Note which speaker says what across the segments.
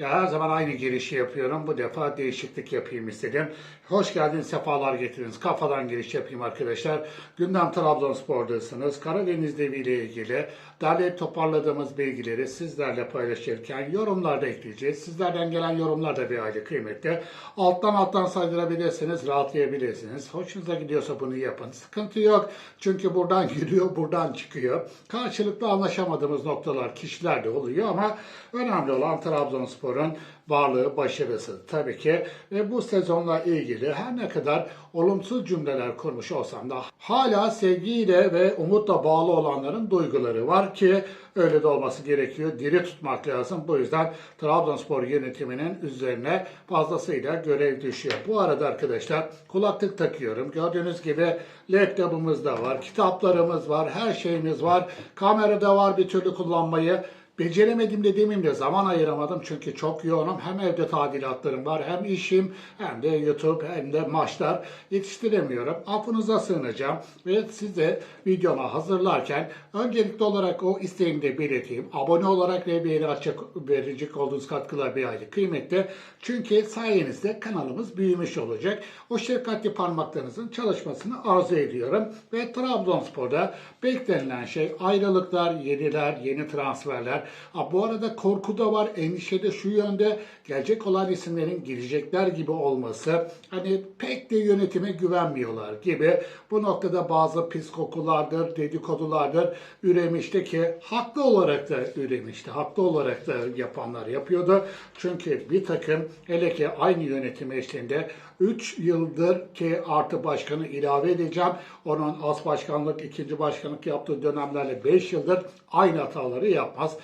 Speaker 1: Ya her zaman aynı girişi yapıyorum. Bu defa değişiklik yapayım istedim. Hoş geldiniz, sefalar getiriniz. Kafadan giriş yapayım arkadaşlar. Gündem Trabzonspor'dasınız. Karadeniz Devi ile ilgili derleyip toparladığımız bilgileri sizlerle paylaşırken yorumlarda ekleyeceğiz. Sizlerden gelen yorumlar da bir ayrı kıymetli. Alttan alttan saydırabilirsiniz, rahatlayabilirsiniz. Hoşunuza gidiyorsa bunu yapın. Sıkıntı yok. Çünkü buradan giriyor, buradan çıkıyor. Karşılıklı anlaşamadığımız noktalar kişilerde oluyor ama önemli olan Trabzonspor'un varlığı, başarısı tabii ki. Ve bu sezonla ilgili her ne kadar olumsuz cümleler kurmuş olsam da hala sevgiyle ve umutla bağlı olanların duyguları var ki öyle de olması gerekiyor. Diri tutmak lazım. Bu yüzden Trabzonspor yönetiminin üzerine fazlasıyla görev düşüyor. Bu arada arkadaşlar kulaklık takıyorum. Gördüğünüz gibi laptopumuz da var, kitaplarımız var, her şeyimiz var. Kamerada var bir türlü kullanmayı Beceremedim de demeyeyim de zaman ayıramadım çünkü çok yoğunum. Hem evde tadilatlarım var hem işim hem de YouTube hem de maçlar yetiştiremiyorum. Affınıza sığınacağım ve size videoma hazırlarken öncelikli olarak o isteğimi de belirteyim. Abone olarak ve beğeni açık verecek olduğunuz katkılar bir ayrı kıymetli. Çünkü sayenizde kanalımız büyümüş olacak. O şefkatli parmaklarınızın çalışmasını arzu ediyorum. Ve Trabzonspor'da beklenilen şey ayrılıklar, yeniler, yeni transferler. Ha, bu arada korku da var, endişe de şu yönde gelecek olan isimlerin girecekler gibi olması. Hani pek de yönetime güvenmiyorlar gibi. Bu noktada bazı pis kokulardır, dedikodulardır üremişti ki haklı olarak da üremişti. Haklı olarak da yapanlar yapıyordu. Çünkü bir takım hele ki aynı yönetim eşliğinde 3 yıldır ki artı başkanı ilave edeceğim. Onun az başkanlık, ikinci başkanlık yaptığı dönemlerle 5 yıldır aynı hataları yapmaz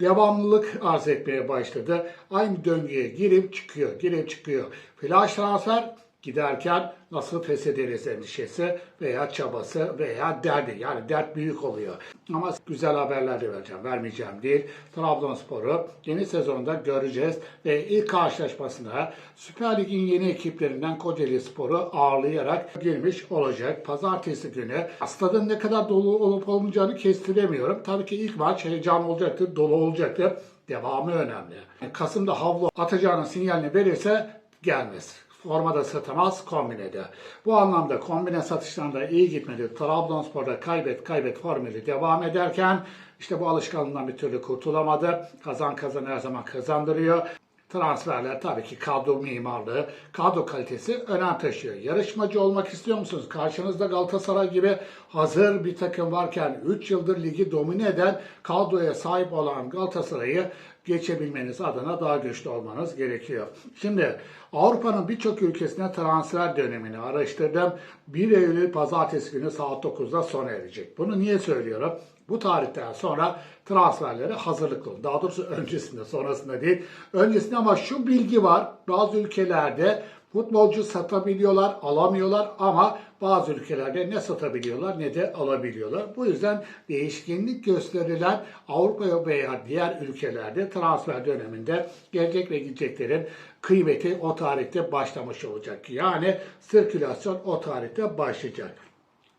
Speaker 1: devamlılık arz etmeye başladı. Aynı döngüye girip çıkıyor, girip çıkıyor. Flash transfer giderken nasıl feshederiz endişesi veya çabası veya derdi. Yani dert büyük oluyor. Ama güzel haberler de vereceğim. Vermeyeceğim değil. Trabzonspor'u yeni sezonda göreceğiz. Ve ilk karşılaşmasına Süper Lig'in yeni ekiplerinden Kocaeli Spor'u ağırlayarak girmiş olacak. Pazartesi günü stadın ne kadar dolu olup olmayacağını kestiremiyorum. Tabii ki ilk maç heyecan olacaktır, dolu olacaktır. Devamı önemli. Kasım'da havlu atacağının sinyalini verirse gelmez. Formada satamaz, kombinede. Bu anlamda kombine satışlarında iyi gitmedi. Trabzonspor'da kaybet kaybet formülü devam ederken işte bu alışkanlığından bir türlü kurtulamadı. Kazan kazan her zaman kazandırıyor. Transferler tabii ki kadro mimarlığı, kadro kalitesi önem taşıyor. Yarışmacı olmak istiyor musunuz? Karşınızda Galatasaray gibi hazır bir takım varken 3 yıldır ligi domine eden kadroya sahip olan Galatasaray'ı geçebilmeniz adına daha güçlü olmanız gerekiyor. Şimdi Avrupa'nın birçok ülkesine transfer dönemini araştırdım. 1 Eylül pazartesi günü saat 9'da sona erecek. Bunu niye söylüyorum? Bu tarihten sonra transferlere hazırlıklı olun. Daha doğrusu öncesinde, sonrasında değil. Öncesinde ama şu bilgi var. Bazı ülkelerde futbolcu satabiliyorlar, alamıyorlar ama bazı ülkelerde ne satabiliyorlar ne de alabiliyorlar. Bu yüzden değişkenlik gösterilen Avrupa veya diğer ülkelerde transfer döneminde gelecek ve gideceklerin kıymeti o tarihte başlamış olacak. Yani sirkülasyon o tarihte başlayacak.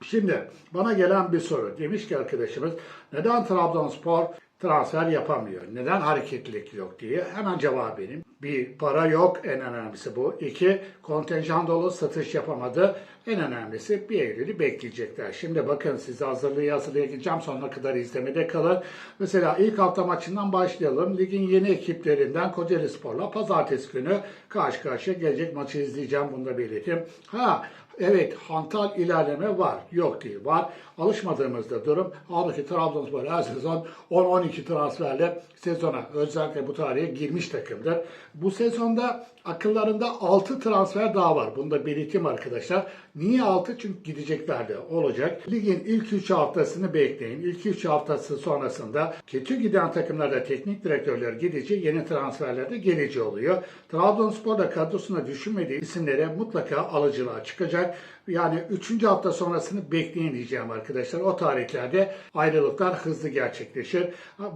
Speaker 1: Şimdi bana gelen bir soru. Demiş ki arkadaşımız neden Trabzonspor transfer yapamıyor? Neden hareketlilik yok diye. Hemen cevap vereyim. Bir, para yok. En önemlisi bu. İki, kontenjan dolu satış yapamadı. En önemlisi bir Eylül'ü bekleyecekler. Şimdi bakın size hazırlığı hazırlığa gideceğim. Sonuna kadar izlemede kalın. Mesela ilk hafta maçından başlayalım. Ligin yeni ekiplerinden Kocaeli Spor'la pazartesi günü karşı karşıya gelecek maçı izleyeceğim. Bunu da belirteyim. Ha Evet, hantal ilerleme var. Yok değil, var. Alışmadığımızda durum. Halbuki Trabzonspor her sezon 10-12 transferle sezona özellikle bu tarihe girmiş takımdır. Bu sezonda akıllarında 6 transfer daha var. Bunu da belirteyim arkadaşlar. Niye 6? Çünkü gidecekler de olacak. Ligin ilk 3 haftasını bekleyin. İlk 3 haftası sonrasında kötü giden takımlarda teknik direktörler gideceği, yeni transferler de geleceği oluyor. Trabzonspor da kadrosuna düşünmediği isimlere mutlaka alıcılığa çıkacak. Yani 3. hafta sonrasını bekleyin diyeceğim arkadaşlar. O tarihlerde ayrılıklar hızlı gerçekleşir.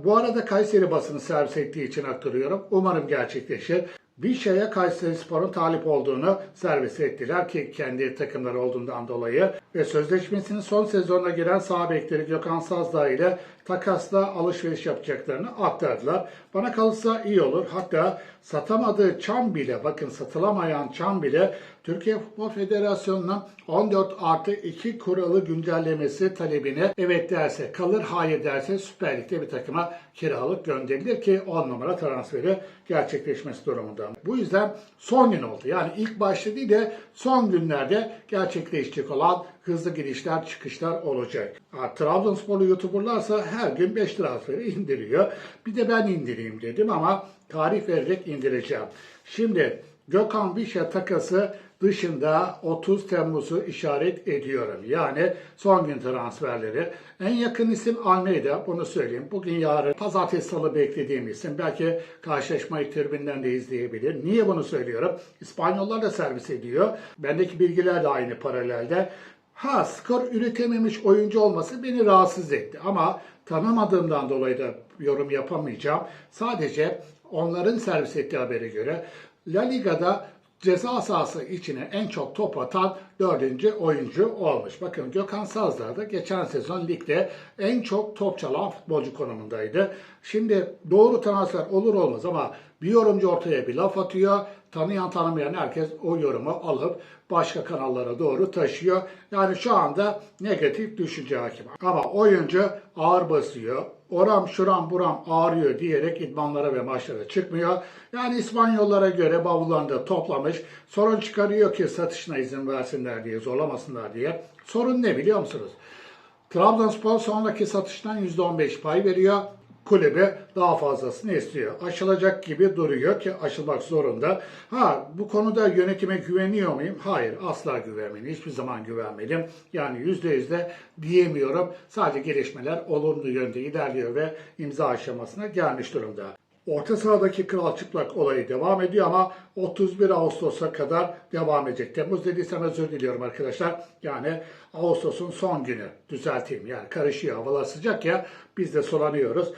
Speaker 1: Bu arada Kayseri basını servis ettiği için aktarıyorum. Umarım gerçekleşir bir şeye Kayseri Spor'un talip olduğunu servis ettiler ki kendi takımları olduğundan dolayı. Ve sözleşmesinin son sezonuna giren sağ bekleri Gökhan Sazdağ ile takasla alışveriş yapacaklarını aktardılar. Bana kalırsa iyi olur. Hatta satamadığı çam bile, bakın satılamayan çam bile Türkiye Futbol Federasyonu'nun 14 artı 2 kuralı güncellemesi talebine evet derse kalır, hayır derse Süper Lig'de bir takıma kiralık gönderilir ki 10 numara transferi gerçekleşmesi durumunda. Bu yüzden son gün oldu. Yani ilk başta değil de son günlerde gerçekleşecek olan hızlı girişler çıkışlar olacak. Ha, Trabzonsporlu YouTuber'larsa her gün 5 transferi indiriyor. Bir de ben indireyim dedim ama tarih vererek indireceğim. Şimdi Gökhan Bişe takası dışında 30 Temmuz'u işaret ediyorum. Yani son gün transferleri. En yakın isim Almeida, bunu söyleyeyim. Bugün yarın pazartesi salı beklediğim isim. Belki karşılaşmayı tribünden de izleyebilir. Niye bunu söylüyorum? İspanyollar da servis ediyor. Bendeki bilgiler de aynı paralelde. Ha skor üretememiş oyuncu olması beni rahatsız etti. Ama tanımadığımdan dolayı da yorum yapamayacağım. Sadece onların servis ettiği habere göre La Liga'da ceza sahası içine en çok top atan dördüncü oyuncu olmuş. Bakın Gökhan Sazdağ da geçen sezon ligde en çok top çalan futbolcu konumundaydı. Şimdi doğru transfer olur olmaz ama bir yorumcu ortaya bir laf atıyor. Tanıyan tanımayan herkes o yorumu alıp başka kanallara doğru taşıyor. Yani şu anda negatif düşünce hakim. Ama oyuncu ağır basıyor. Oram şuram buram ağrıyor diyerek idmanlara ve maçlara çıkmıyor. Yani İspanyollara göre bavullarını da toplamış. Sorun çıkarıyor ki satışına izin versinler diye, zorlamasınlar diye. Sorun ne biliyor musunuz? Trabzonspor sonraki satıştan %15 pay veriyor. Kulübe daha fazlasını istiyor. Aşılacak gibi duruyor ki aşılmak zorunda. Ha bu konuda yönetime güveniyor muyum? Hayır asla güvenmedim. Hiçbir zaman güvenmedim. Yani yüzde yüzde diyemiyorum. Sadece gelişmeler olumlu yönde ilerliyor ve imza aşamasına gelmiş durumda. Orta sahadaki kral çıplak olayı devam ediyor ama 31 Ağustos'a kadar devam edecek. Temmuz dediysem özür diliyorum arkadaşlar. Yani Ağustos'un son günü düzelteyim. Yani karışıyor havalar sıcak ya biz de sulanıyoruz.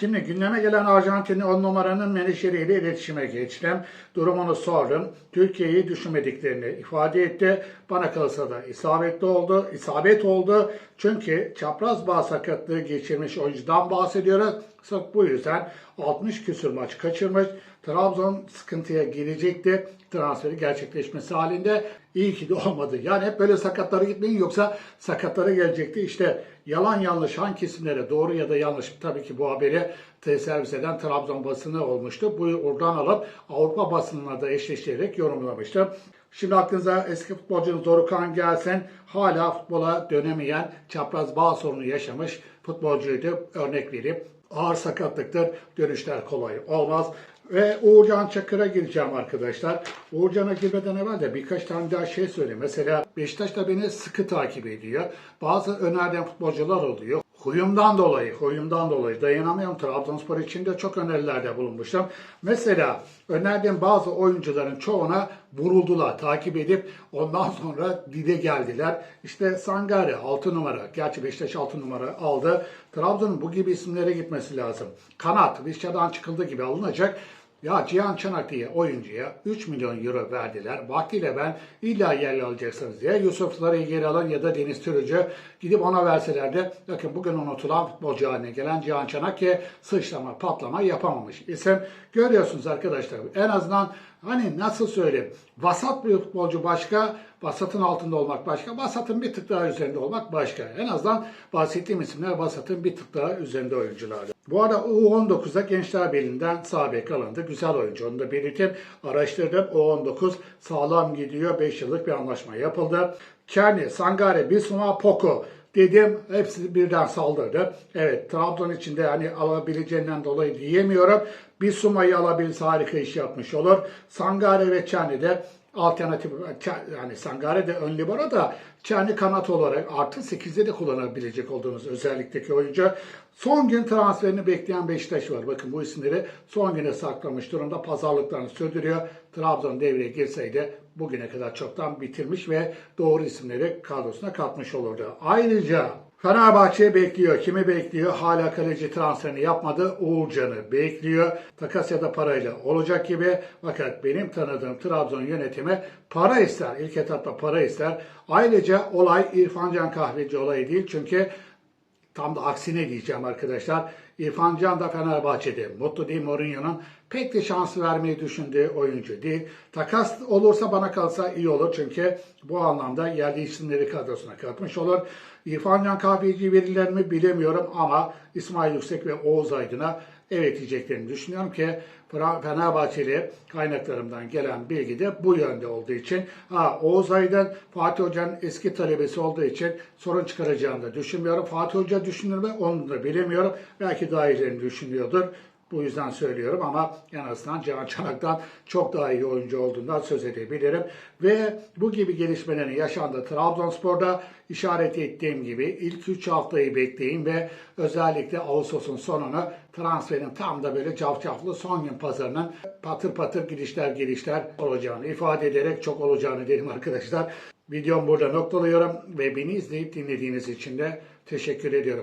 Speaker 1: Şimdi gündeme gelen Arjantinli 10 numaranın menajeriyle iletişime geçtim. Durumunu sordum. Türkiye'yi düşünmediklerini ifade etti. Bana kalırsa da isabetli oldu. İsabet oldu. Çünkü çapraz bağ sakatlığı geçirmiş oyuncudan bahsediyoruz. Sırf bu yüzden 60 küsur maç kaçırmış. Trabzon sıkıntıya girecekti. Transferi gerçekleşmesi halinde iyi ki de olmadı. Yani hep böyle sakatlara gitmeyin yoksa sakatlara gelecekti. İşte yalan yanlış hangi isimlere doğru ya da yanlış tabii ki bu haberi servis eden Trabzon basını olmuştu. Bu oradan alıp Avrupa basınına da eşleştirerek yorumlamıştı. Şimdi aklınıza eski futbolcunuz Dorukhan gelsin. Hala futbola dönemeyen çapraz bağ sorunu yaşamış futbolcuydu. Örnek vereyim. Ağır sakatlıktır. Dönüşler kolay olmaz. Ve Uğurcan Çakır'a gireceğim arkadaşlar. Uğurcan'a girmeden evvel de birkaç tane daha şey söyleyeyim. Mesela Beşiktaş da beni sıkı takip ediyor. Bazı önerdiğim futbolcular oluyor. Huyumdan dolayı, huyumdan dolayı dayanamıyorum. Trabzonspor için de çok önerilerde bulunmuştum. Mesela önerdiğim bazı oyuncuların çoğuna vuruldular, takip edip ondan sonra dide geldiler. İşte Sangare 6 numara, gerçi Beşiktaş 6 numara aldı. Trabzon'un bu gibi isimlere gitmesi lazım. Kanat, Vişça'dan çıkıldığı gibi alınacak. Ya Cihan Çanak diye oyuncuya 3 milyon euro verdiler. Vaktiyle ben illa yerli alacaksınız diye Yusufları geri alın ya da Deniz Türücü gidip ona verselerdi. Bakın bugün unutulan futbolcu haline gelen Cihan Çanak ki sıçrama patlama yapamamış isim. Görüyorsunuz arkadaşlar en azından hani nasıl söyleyeyim vasat bir futbolcu başka vasatın altında olmak başka vasatın bir tık daha üzerinde olmak başka. En azından bahsettiğim isimler vasatın bir tık daha üzerinde oyunculardı. Bu arada U19'da Gençler Birliği'nden sağ bek alındı. Güzel oyuncu onu da belirteyim. Araştırdım. U19 sağlam gidiyor. 5 yıllık bir anlaşma yapıldı. Kearney, Sangare, Bissouma, Poco dedim. Hepsi birden saldırdı. Evet Trabzon içinde yani alabileceğinden dolayı diyemiyorum. Bissouma'yı alabilirse harika iş yapmış olur. Sangare ve Kearney de alternatif yani Sangare de ön libero da Çerni kanat olarak artı 8'de de kullanabilecek olduğunuz özellikteki oyuncu. Son gün transferini bekleyen Beşiktaş var. Bakın bu isimleri son güne saklamış durumda. Pazarlıklarını sürdürüyor. Trabzon devreye girseydi bugüne kadar çoktan bitirmiş ve doğru isimleri kadrosuna katmış olurdu. Ayrıca Fenerbahçe bekliyor. Kimi bekliyor? Hala kaleci transferini yapmadı. Uğurcan'ı bekliyor. Takas ya da parayla olacak gibi. Fakat benim tanıdığım Trabzon yönetimi para ister. İlk etapta para ister. Ayrıca olay İrfan Can Kahveci olayı değil. Çünkü tam da aksine diyeceğim arkadaşlar. İrfan Can da Fenerbahçe'de. Mutlu değil Mourinho'nun pek de şans vermeyi düşündüğü oyuncu değil. Takas olursa bana kalsa iyi olur çünkü bu anlamda yerli isimleri kadrosuna katmış olur. İrfan Can Kahveci verirler mi bilemiyorum ama İsmail Yüksek ve Oğuz Aydın'a evet diyeceklerini düşünüyorum ki Fenerbahçeli kaynaklarımdan gelen bilgi de bu yönde olduğu için ha, Oğuz Aydın Fatih Hoca'nın eski talebesi olduğu için sorun çıkaracağını da düşünmüyorum. Fatih Hoca düşünür mü onu da bilemiyorum. Belki daha düşünüyordur. Bu yüzden söylüyorum ama en azından Can Çanak'tan çok daha iyi oyuncu olduğundan söz edebilirim. Ve bu gibi gelişmelerin yaşandığı Trabzonspor'da işaret ettiğim gibi ilk 3 haftayı bekleyin ve özellikle Ağustos'un sonunu transferin tam da böyle cafcaflı son gün pazarının patır patır gidişler gelişler olacağını ifade ederek çok olacağını derim arkadaşlar. Videomu burada noktalıyorum ve beni izleyip dinlediğiniz için de teşekkür ediyorum.